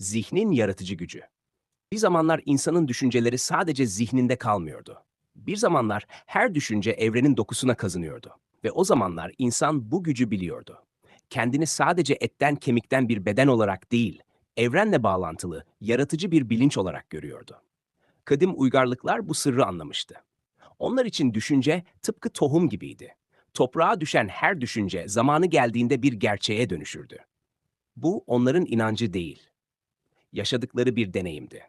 Zihnin yaratıcı gücü. Bir zamanlar insanın düşünceleri sadece zihninde kalmıyordu. Bir zamanlar her düşünce evrenin dokusuna kazınıyordu. Ve o zamanlar insan bu gücü biliyordu. Kendini sadece etten kemikten bir beden olarak değil, evrenle bağlantılı, yaratıcı bir bilinç olarak görüyordu. Kadim uygarlıklar bu sırrı anlamıştı. Onlar için düşünce tıpkı tohum gibiydi. Toprağa düşen her düşünce zamanı geldiğinde bir gerçeğe dönüşürdü. Bu onların inancı değil, yaşadıkları bir deneyimdi.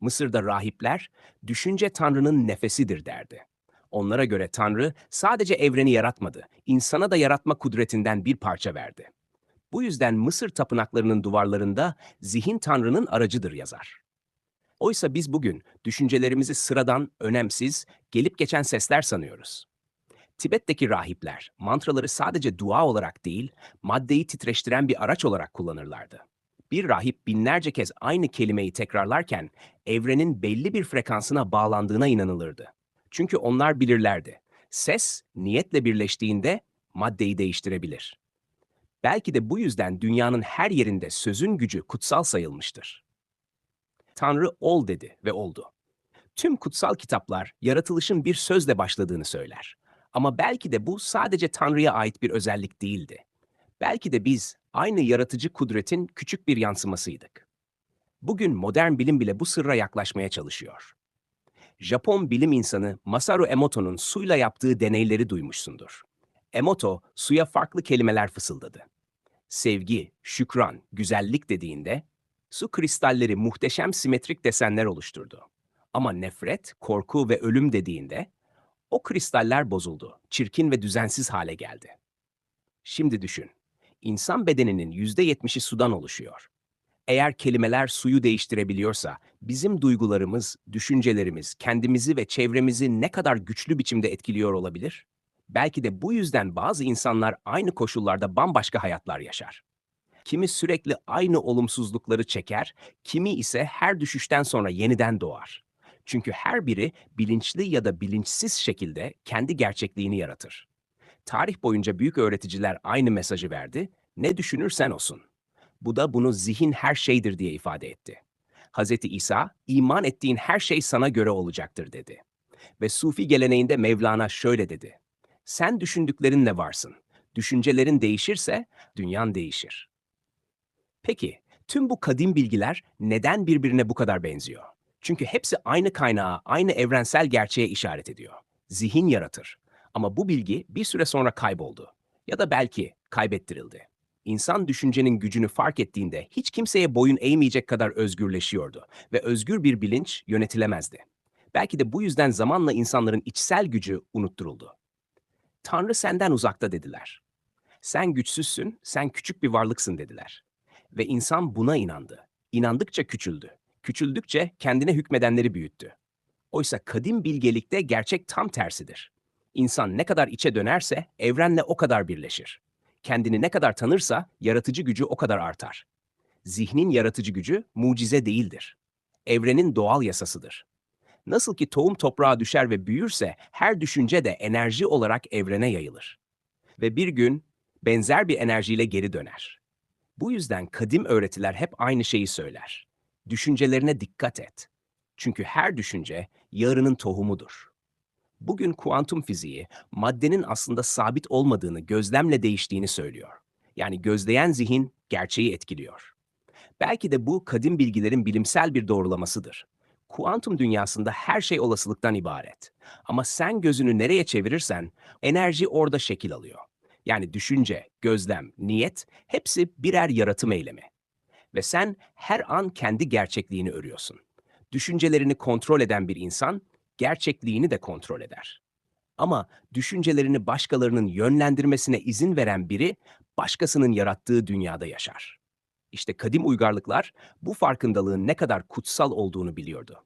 Mısır'da rahipler, düşünce Tanrı'nın nefesidir derdi. Onlara göre Tanrı sadece evreni yaratmadı, insana da yaratma kudretinden bir parça verdi. Bu yüzden Mısır tapınaklarının duvarlarında zihin Tanrı'nın aracıdır yazar. Oysa biz bugün düşüncelerimizi sıradan, önemsiz, gelip geçen sesler sanıyoruz. Tibet'teki rahipler mantraları sadece dua olarak değil, maddeyi titreştiren bir araç olarak kullanırlardı. Bir rahip binlerce kez aynı kelimeyi tekrarlarken evrenin belli bir frekansına bağlandığına inanılırdı. Çünkü onlar bilirlerdi. Ses niyetle birleştiğinde maddeyi değiştirebilir. Belki de bu yüzden dünyanın her yerinde sözün gücü kutsal sayılmıştır. Tanrı ol dedi ve oldu. Tüm kutsal kitaplar yaratılışın bir sözle başladığını söyler. Ama belki de bu sadece Tanrı'ya ait bir özellik değildi. Belki de biz aynı yaratıcı kudretin küçük bir yansımasıydık. Bugün modern bilim bile bu sırra yaklaşmaya çalışıyor. Japon bilim insanı Masaru Emoto'nun suyla yaptığı deneyleri duymuşsundur. Emoto suya farklı kelimeler fısıldadı. Sevgi, şükran, güzellik dediğinde su kristalleri muhteşem simetrik desenler oluşturdu. Ama nefret, korku ve ölüm dediğinde o kristaller bozuldu, çirkin ve düzensiz hale geldi. Şimdi düşün, insan bedeninin yüzde yetmişi sudan oluşuyor. Eğer kelimeler suyu değiştirebiliyorsa, bizim duygularımız, düşüncelerimiz, kendimizi ve çevremizi ne kadar güçlü biçimde etkiliyor olabilir? Belki de bu yüzden bazı insanlar aynı koşullarda bambaşka hayatlar yaşar. Kimi sürekli aynı olumsuzlukları çeker, kimi ise her düşüşten sonra yeniden doğar. Çünkü her biri bilinçli ya da bilinçsiz şekilde kendi gerçekliğini yaratır. Tarih boyunca büyük öğreticiler aynı mesajı verdi, ne düşünürsen olsun. Bu da bunu zihin her şeydir diye ifade etti. Hz. İsa, iman ettiğin her şey sana göre olacaktır dedi. Ve Sufi geleneğinde Mevlana şöyle dedi. Sen düşündüklerinle varsın. Düşüncelerin değişirse dünyan değişir. Peki, tüm bu kadim bilgiler neden birbirine bu kadar benziyor? Çünkü hepsi aynı kaynağa, aynı evrensel gerçeğe işaret ediyor. Zihin yaratır. Ama bu bilgi bir süre sonra kayboldu. Ya da belki kaybettirildi. İnsan düşüncenin gücünü fark ettiğinde hiç kimseye boyun eğmeyecek kadar özgürleşiyordu ve özgür bir bilinç yönetilemezdi. Belki de bu yüzden zamanla insanların içsel gücü unutturuldu. Tanrı senden uzakta dediler. Sen güçsüzsün, sen küçük bir varlıksın dediler. Ve insan buna inandı. İnandıkça küçüldü. Küçüldükçe kendine hükmedenleri büyüttü. Oysa kadim bilgelikte gerçek tam tersidir. İnsan ne kadar içe dönerse evrenle o kadar birleşir. Kendini ne kadar tanırsa yaratıcı gücü o kadar artar. Zihnin yaratıcı gücü mucize değildir. Evrenin doğal yasasıdır. Nasıl ki tohum toprağa düşer ve büyürse her düşünce de enerji olarak evrene yayılır. Ve bir gün benzer bir enerjiyle geri döner. Bu yüzden kadim öğretiler hep aynı şeyi söyler. Düşüncelerine dikkat et. Çünkü her düşünce yarının tohumudur. Bugün kuantum fiziği maddenin aslında sabit olmadığını gözlemle değiştiğini söylüyor. Yani gözleyen zihin gerçeği etkiliyor. Belki de bu kadim bilgilerin bilimsel bir doğrulamasıdır. Kuantum dünyasında her şey olasılıktan ibaret. Ama sen gözünü nereye çevirirsen enerji orada şekil alıyor. Yani düşünce, gözlem, niyet hepsi birer yaratım eylemi. Ve sen her an kendi gerçekliğini örüyorsun. Düşüncelerini kontrol eden bir insan gerçekliğini de kontrol eder. Ama düşüncelerini başkalarının yönlendirmesine izin veren biri başkasının yarattığı dünyada yaşar. İşte kadim uygarlıklar bu farkındalığın ne kadar kutsal olduğunu biliyordu.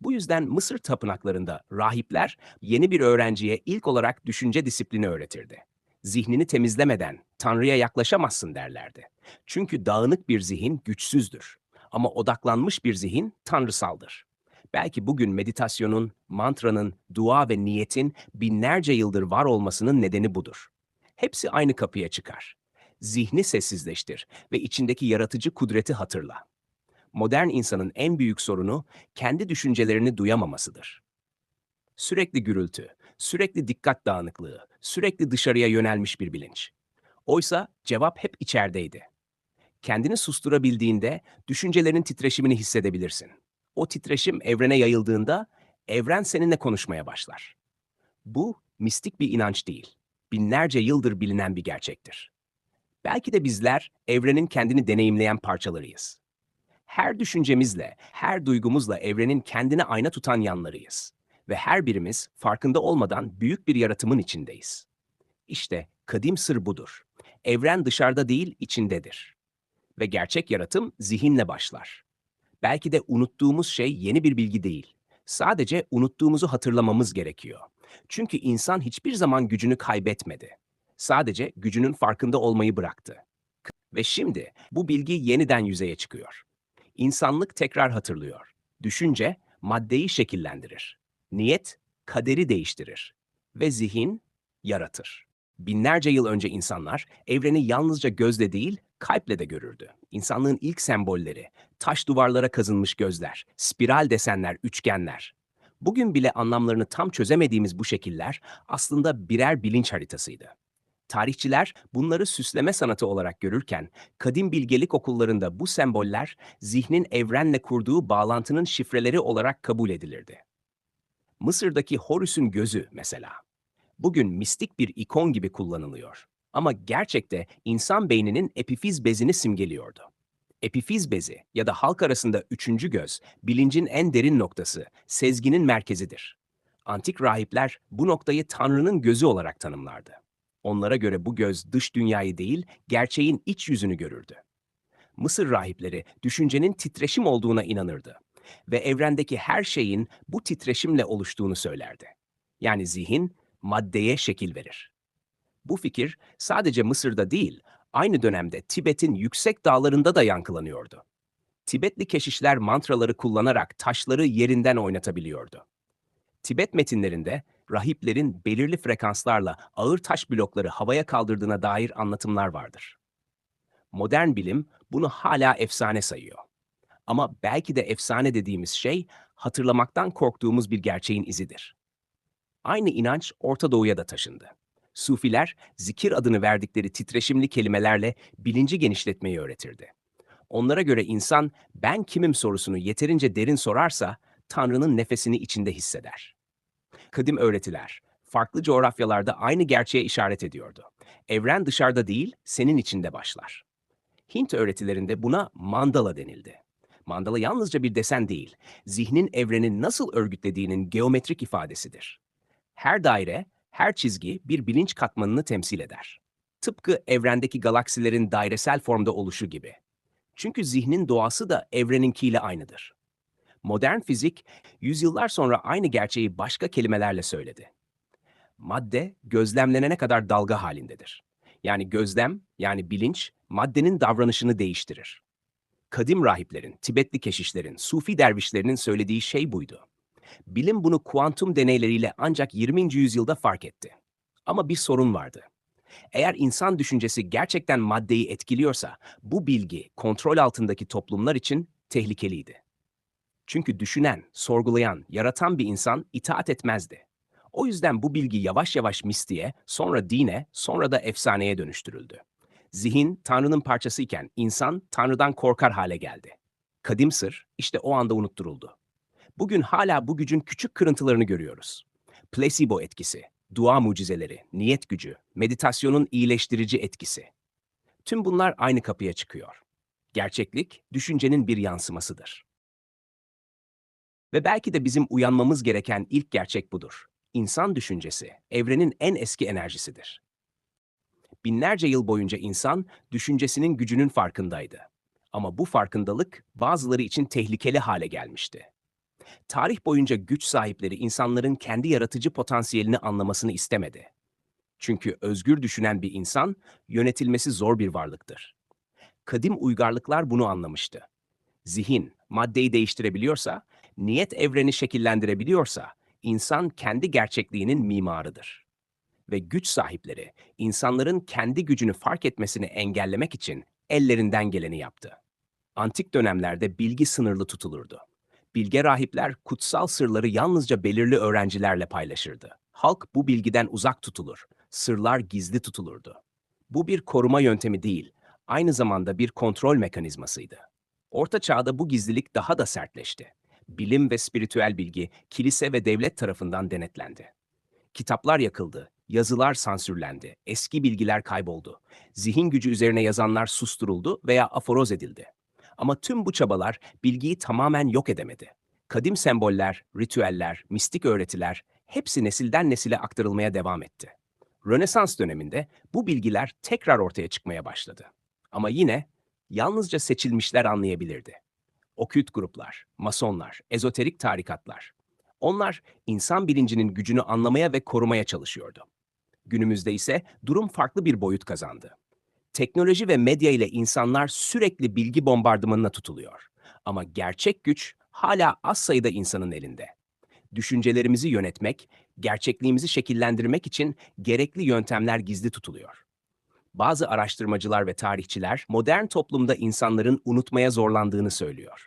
Bu yüzden Mısır tapınaklarında rahipler yeni bir öğrenciye ilk olarak düşünce disiplini öğretirdi. Zihnini temizlemeden Tanrı'ya yaklaşamazsın derlerdi. Çünkü dağınık bir zihin güçsüzdür ama odaklanmış bir zihin tanrısaldır. Belki bugün meditasyonun, mantranın, dua ve niyetin binlerce yıldır var olmasının nedeni budur. Hepsi aynı kapıya çıkar. Zihni sessizleştir ve içindeki yaratıcı kudreti hatırla. Modern insanın en büyük sorunu kendi düşüncelerini duyamamasıdır. Sürekli gürültü, sürekli dikkat dağınıklığı, sürekli dışarıya yönelmiş bir bilinç. Oysa cevap hep içerideydi. Kendini susturabildiğinde düşüncelerin titreşimini hissedebilirsin. O titreşim evrene yayıldığında evren seninle konuşmaya başlar. Bu mistik bir inanç değil. Binlerce yıldır bilinen bir gerçektir. Belki de bizler evrenin kendini deneyimleyen parçalarıyız. Her düşüncemizle, her duygumuzla evrenin kendine ayna tutan yanlarıyız. Ve her birimiz farkında olmadan büyük bir yaratımın içindeyiz. İşte kadim sır budur. Evren dışarıda değil, içindedir. Ve gerçek yaratım zihinle başlar. Belki de unuttuğumuz şey yeni bir bilgi değil. Sadece unuttuğumuzu hatırlamamız gerekiyor. Çünkü insan hiçbir zaman gücünü kaybetmedi. Sadece gücünün farkında olmayı bıraktı. Ve şimdi bu bilgi yeniden yüzeye çıkıyor. İnsanlık tekrar hatırlıyor. Düşünce maddeyi şekillendirir. Niyet kaderi değiştirir ve zihin yaratır. Binlerce yıl önce insanlar evreni yalnızca gözle değil, kalple de görürdü. İnsanlığın ilk sembolleri, taş duvarlara kazınmış gözler, spiral desenler, üçgenler. Bugün bile anlamlarını tam çözemediğimiz bu şekiller aslında birer bilinç haritasıydı. Tarihçiler bunları süsleme sanatı olarak görürken, kadim bilgelik okullarında bu semboller zihnin evrenle kurduğu bağlantının şifreleri olarak kabul edilirdi. Mısır'daki Horus'un gözü mesela. Bugün mistik bir ikon gibi kullanılıyor. Ama gerçekte insan beyninin epifiz bezini simgeliyordu. Epifiz bezi ya da halk arasında üçüncü göz, bilincin en derin noktası, sezginin merkezidir. Antik rahipler bu noktayı Tanrı'nın gözü olarak tanımlardı. Onlara göre bu göz dış dünyayı değil, gerçeğin iç yüzünü görürdü. Mısır rahipleri düşüncenin titreşim olduğuna inanırdı ve evrendeki her şeyin bu titreşimle oluştuğunu söylerdi. Yani zihin maddeye şekil verir. Bu fikir sadece Mısır'da değil, aynı dönemde Tibet'in yüksek dağlarında da yankılanıyordu. Tibetli keşişler mantraları kullanarak taşları yerinden oynatabiliyordu. Tibet metinlerinde rahiplerin belirli frekanslarla ağır taş blokları havaya kaldırdığına dair anlatımlar vardır. Modern bilim bunu hala efsane sayıyor. Ama belki de efsane dediğimiz şey hatırlamaktan korktuğumuz bir gerçeğin izidir. Aynı inanç Orta Doğu'ya da taşındı. Sufiler zikir adını verdikleri titreşimli kelimelerle bilinci genişletmeyi öğretirdi. Onlara göre insan ben kimim sorusunu yeterince derin sorarsa Tanrı'nın nefesini içinde hisseder. Kadim öğretiler farklı coğrafyalarda aynı gerçeğe işaret ediyordu. Evren dışarıda değil, senin içinde başlar. Hint öğretilerinde buna mandala denildi. Mandala yalnızca bir desen değil, zihnin evreni nasıl örgütlediğinin geometrik ifadesidir. Her daire, her çizgi bir bilinç katmanını temsil eder. Tıpkı evrendeki galaksilerin dairesel formda oluşu gibi. Çünkü zihnin doğası da evreninkiyle aynıdır. Modern fizik, yüzyıllar sonra aynı gerçeği başka kelimelerle söyledi. Madde, gözlemlenene kadar dalga halindedir. Yani gözlem, yani bilinç, maddenin davranışını değiştirir. Kadim rahiplerin, Tibetli keşişlerin, Sufi dervişlerinin söylediği şey buydu. Bilim bunu kuantum deneyleriyle ancak 20. yüzyılda fark etti. Ama bir sorun vardı. Eğer insan düşüncesi gerçekten maddeyi etkiliyorsa, bu bilgi kontrol altındaki toplumlar için tehlikeliydi. Çünkü düşünen, sorgulayan, yaratan bir insan itaat etmezdi. O yüzden bu bilgi yavaş yavaş mistiğe, sonra dine, sonra da efsaneye dönüştürüldü. Zihin Tanrı'nın parçasıyken insan Tanrı'dan korkar hale geldi. Kadim sır işte o anda unutturuldu. Bugün hala bu gücün küçük kırıntılarını görüyoruz. Placebo etkisi, dua mucizeleri, niyet gücü, meditasyonun iyileştirici etkisi. Tüm bunlar aynı kapıya çıkıyor. Gerçeklik, düşüncenin bir yansımasıdır. Ve belki de bizim uyanmamız gereken ilk gerçek budur. İnsan düşüncesi, evrenin en eski enerjisidir. Binlerce yıl boyunca insan, düşüncesinin gücünün farkındaydı. Ama bu farkındalık bazıları için tehlikeli hale gelmişti. Tarih boyunca güç sahipleri insanların kendi yaratıcı potansiyelini anlamasını istemedi. Çünkü özgür düşünen bir insan yönetilmesi zor bir varlıktır. Kadim uygarlıklar bunu anlamıştı. Zihin maddeyi değiştirebiliyorsa, niyet evreni şekillendirebiliyorsa, insan kendi gerçekliğinin mimarıdır. ve güç sahipleri insanların kendi gücünü fark etmesini engellemek için ellerinden geleni yaptı. Antik dönemlerde bilgi sınırlı tutulurdu. Bilge rahipler kutsal sırları yalnızca belirli öğrencilerle paylaşırdı. Halk bu bilgiden uzak tutulur, sırlar gizli tutulurdu. Bu bir koruma yöntemi değil, aynı zamanda bir kontrol mekanizmasıydı. Orta Çağ'da bu gizlilik daha da sertleşti. Bilim ve spiritüel bilgi kilise ve devlet tarafından denetlendi. Kitaplar yakıldı, yazılar sansürlendi, eski bilgiler kayboldu. Zihin gücü üzerine yazanlar susturuldu veya aforoz edildi. Ama tüm bu çabalar bilgiyi tamamen yok edemedi. Kadim semboller, ritüeller, mistik öğretiler hepsi nesilden nesile aktarılmaya devam etti. Rönesans döneminde bu bilgiler tekrar ortaya çıkmaya başladı. Ama yine yalnızca seçilmişler anlayabilirdi. Okült gruplar, masonlar, ezoterik tarikatlar. Onlar insan bilincinin gücünü anlamaya ve korumaya çalışıyordu. Günümüzde ise durum farklı bir boyut kazandı. Teknoloji ve medya ile insanlar sürekli bilgi bombardımanına tutuluyor. Ama gerçek güç hala az sayıda insanın elinde. Düşüncelerimizi yönetmek, gerçekliğimizi şekillendirmek için gerekli yöntemler gizli tutuluyor. Bazı araştırmacılar ve tarihçiler modern toplumda insanların unutmaya zorlandığını söylüyor.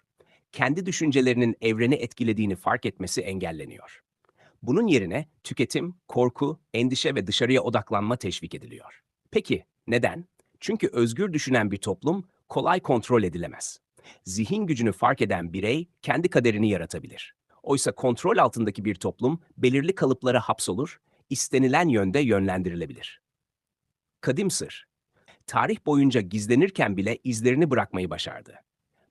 Kendi düşüncelerinin evreni etkilediğini fark etmesi engelleniyor. Bunun yerine tüketim, korku, endişe ve dışarıya odaklanma teşvik ediliyor. Peki neden? Çünkü özgür düşünen bir toplum kolay kontrol edilemez. Zihin gücünü fark eden birey kendi kaderini yaratabilir. Oysa kontrol altındaki bir toplum belirli kalıplara hapsolur, istenilen yönde yönlendirilebilir. Kadim sır. Tarih boyunca gizlenirken bile izlerini bırakmayı başardı.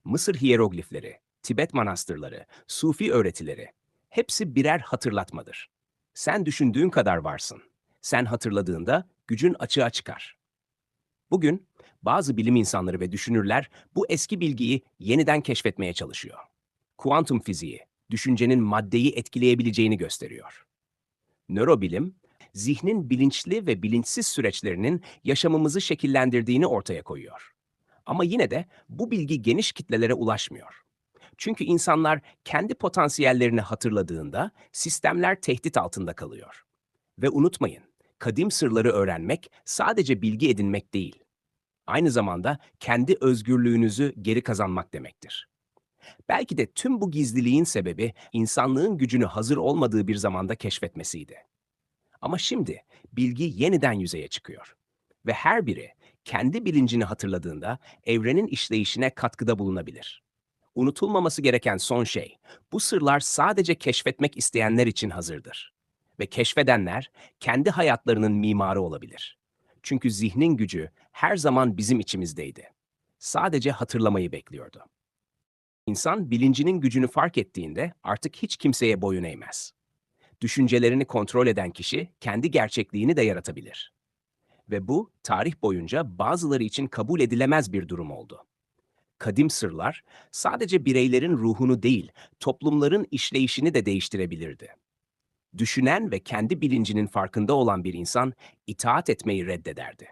Mısır hiyeroglifleri, Tibet manastırları, Sufi öğretileri hepsi birer hatırlatmadır. Sen düşündüğün kadar varsın. Sen hatırladığında gücün açığa çıkar. Bugün bazı bilim insanları ve düşünürler bu eski bilgiyi yeniden keşfetmeye çalışıyor. Kuantum fiziği, düşüncenin maddeyi etkileyebileceğini gösteriyor. Nörobilim, zihnin bilinçli ve bilinçsiz süreçlerinin yaşamımızı şekillendirdiğini ortaya koyuyor. Ama yine de bu bilgi geniş kitlelere ulaşmıyor. Çünkü insanlar kendi potansiyellerini hatırladığında sistemler tehdit altında kalıyor. Ve unutmayın, kadim sırları öğrenmek sadece bilgi edinmek değil. Aynı zamanda kendi özgürlüğünüzü geri kazanmak demektir. Belki de tüm bu gizliliğin sebebi insanlığın gücünü hazır olmadığı bir zamanda keşfetmesiydi. Ama şimdi bilgi yeniden yüzeye çıkıyor ve her biri kendi bilincini hatırladığında evrenin işleyişine katkıda bulunabilir. Unutulmaması gereken son şey, bu sırlar sadece keşfetmek isteyenler için hazırdır. Ve keşfedenler kendi hayatlarının mimarı olabilir. Çünkü zihnin gücü her zaman bizim içimizdeydi. Sadece hatırlamayı bekliyordu. İnsan bilincinin gücünü fark ettiğinde artık hiç kimseye boyun eğmez. Düşüncelerini kontrol eden kişi kendi gerçekliğini de yaratabilir. Ve bu tarih boyunca bazıları için kabul edilemez bir durum oldu. Kadim sırlar sadece bireylerin ruhunu değil, toplumların işleyişini de değiştirebilirdi. Düşünen ve kendi bilincinin farkında olan bir insan itaat etmeyi reddederdi.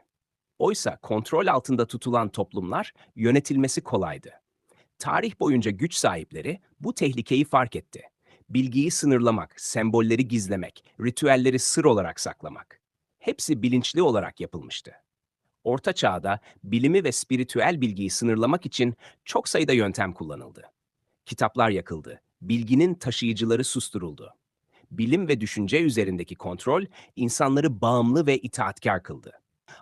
Oysa kontrol altında tutulan toplumlar yönetilmesi kolaydı. Tarih boyunca güç sahipleri bu tehlikeyi fark etti. Bilgiyi sınırlamak, sembolleri gizlemek, ritüelleri sır olarak saklamak. Hepsi bilinçli olarak yapılmıştı. Orta Çağ'da bilimi ve spiritüel bilgiyi sınırlamak için çok sayıda yöntem kullanıldı. Kitaplar yakıldı, bilginin taşıyıcıları susturuldu. Bilim ve düşünce üzerindeki kontrol insanları bağımlı ve itaatkar kıldı.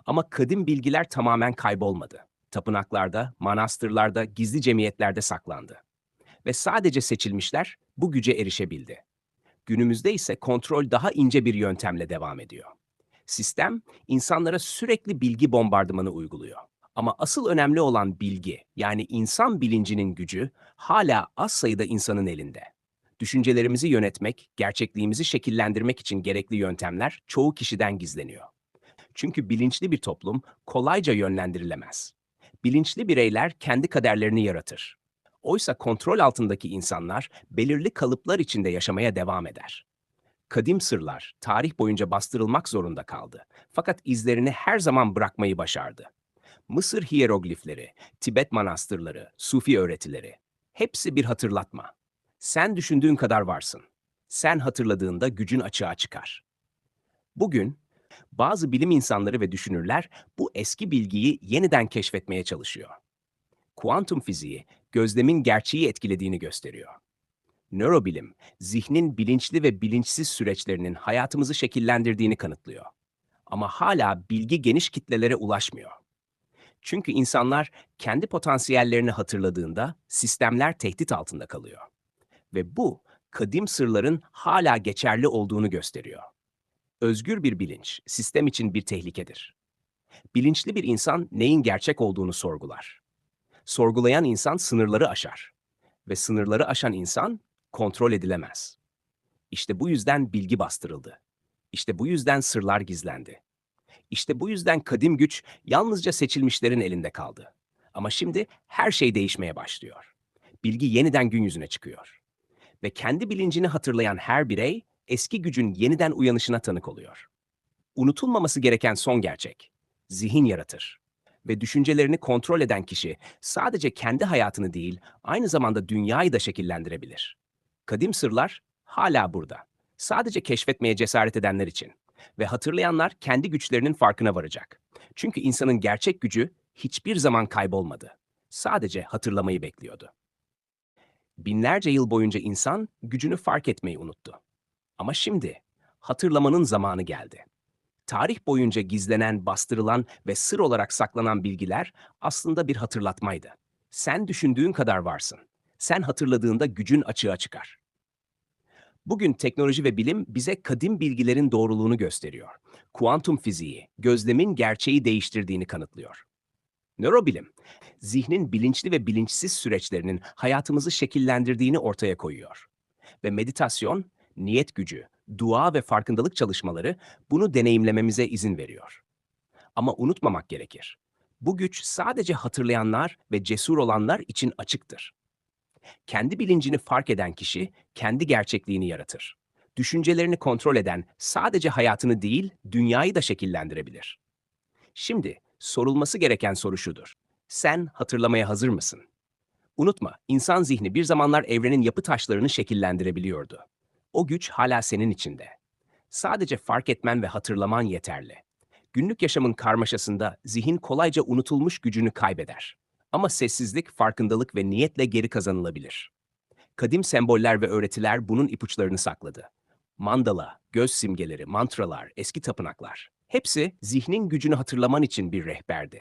Ama kadim bilgiler tamamen kaybolmadı. Tapınaklarda, manastırlarda, gizli cemiyetlerde saklandı. Ve sadece seçilmişler bu güce erişebildi. Günümüzde ise kontrol daha ince bir yöntemle devam ediyor. Sistem insanlara sürekli bilgi bombardımanı uyguluyor. Ama asıl önemli olan bilgi, yani insan bilincinin gücü hala az sayıda insanın elinde. Düşüncelerimizi yönetmek, gerçekliğimizi şekillendirmek için gerekli yöntemler çoğu kişiden gizleniyor. Çünkü bilinçli bir toplum kolayca yönlendirilemez. Bilinçli bireyler kendi kaderlerini yaratır. Oysa kontrol altındaki insanlar belirli kalıplar içinde yaşamaya devam eder. Kadim sırlar tarih boyunca bastırılmak zorunda kaldı. Fakat izlerini her zaman bırakmayı başardı. Mısır hiyeroglifleri, Tibet manastırları, Sufi öğretileri hepsi bir hatırlatma. Sen düşündüğün kadar varsın. Sen hatırladığında gücün açığa çıkar. Bugün Bazı bilim insanları ve düşünürler bu eski bilgiyi yeniden keşfetmeye çalışıyor. Kuantum fiziği gözlemin gerçeği etkilediğini gösteriyor. Nörobilim, zihnin bilinçli ve bilinçsiz süreçlerinin hayatımızı şekillendirdiğini kanıtlıyor. Ama hala bilgi geniş kitlelere ulaşmıyor. Çünkü insanlar kendi potansiyellerini hatırladığında sistemler tehdit altında kalıyor. Ve bu kadim sırların hala geçerli olduğunu gösteriyor. Özgür bir bilinç sistem için bir tehlikedir. Bilinçli bir insan neyin gerçek olduğunu sorgular. Sorgulayan insan sınırları aşar ve sınırları aşan insan kontrol edilemez. İşte bu yüzden bilgi bastırıldı. İşte bu yüzden sırlar gizlendi. İşte bu yüzden kadim güç yalnızca seçilmişlerin elinde kaldı. Ama şimdi her şey değişmeye başlıyor. Bilgi yeniden gün yüzüne çıkıyor. Ve kendi bilincini hatırlayan her birey eski gücün yeniden uyanışına tanık oluyor. Unutulmaması gereken son gerçek. Zihin yaratır. Ve düşüncelerini kontrol eden kişi sadece kendi hayatını değil, aynı zamanda dünyayı da şekillendirebilir. Kadim sırlar hala burada. Sadece keşfetmeye cesaret edenler için. Ve hatırlayanlar kendi güçlerinin farkına varacak. Çünkü insanın gerçek gücü hiçbir zaman kaybolmadı. Sadece hatırlamayı bekliyordu. Binlerce yıl boyunca insan gücünü fark etmeyi unuttu. Ama şimdi hatırlamanın zamanı geldi. Tarih boyunca gizlenen, bastırılan ve sır olarak saklanan bilgiler aslında bir hatırlatmaydı. Sen düşündüğün kadar varsın. Sen hatırladığında gücün açığa çıkar. Bugün teknoloji ve bilim bize kadim bilgilerin doğruluğunu gösteriyor. Kuantum fiziği, gözlemin gerçeği değiştirdiğini kanıtlıyor. Nörobilim, zihnin bilinçli ve bilinçsiz süreçlerinin hayatımızı şekillendirdiğini ortaya koyuyor. Ve meditasyon, niyet gücü, dua ve farkındalık çalışmaları bunu deneyimlememize izin veriyor. Ama unutmamak gerekir. Bu güç sadece hatırlayanlar ve cesur olanlar için açıktır. Kendi bilincini fark eden kişi kendi gerçekliğini yaratır. Düşüncelerini kontrol eden sadece hayatını değil, dünyayı da şekillendirebilir. Şimdi sorulması gereken soru şudur. Sen hatırlamaya hazır mısın? Unutma, insan zihni bir zamanlar evrenin yapı taşlarını şekillendirebiliyordu. O güç hala senin içinde. Sadece fark etmen ve hatırlaman yeterli. Günlük yaşamın karmaşasında zihin kolayca unutulmuş gücünü kaybeder. Ama sessizlik, farkındalık ve niyetle geri kazanılabilir. Kadim semboller ve öğretiler bunun ipuçlarını sakladı. Mandala, göz simgeleri, mantralar, eski tapınaklar. Hepsi zihnin gücünü hatırlaman için bir rehberdi.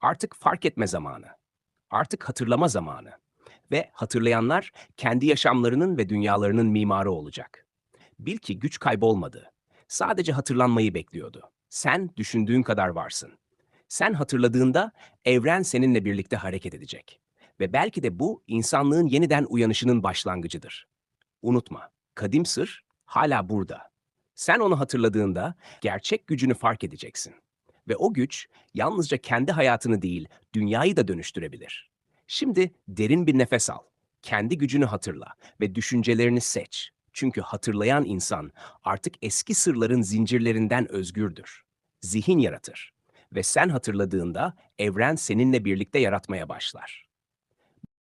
Artık fark etme zamanı. Artık hatırlama zamanı. Ve hatırlayanlar kendi yaşamlarının ve dünyalarının mimarı olacak. Bil ki güç kaybolmadı. Sadece hatırlanmayı bekliyordu. Sen düşündüğün kadar varsın. Sen hatırladığında evren seninle birlikte hareket edecek. Ve belki de bu insanlığın yeniden uyanışının başlangıcıdır. Unutma, kadim sır hala burada. Sen onu hatırladığında gerçek gücünü fark edeceksin. Ve o güç yalnızca kendi hayatını değil, dünyayı da dönüştürebilir. Şimdi derin bir nefes al. Kendi gücünü hatırla ve düşüncelerini seç. Çünkü hatırlayan insan artık eski sırların zincirlerinden özgürdür. Zihin yaratır ve sen hatırladığında evren seninle birlikte yaratmaya başlar.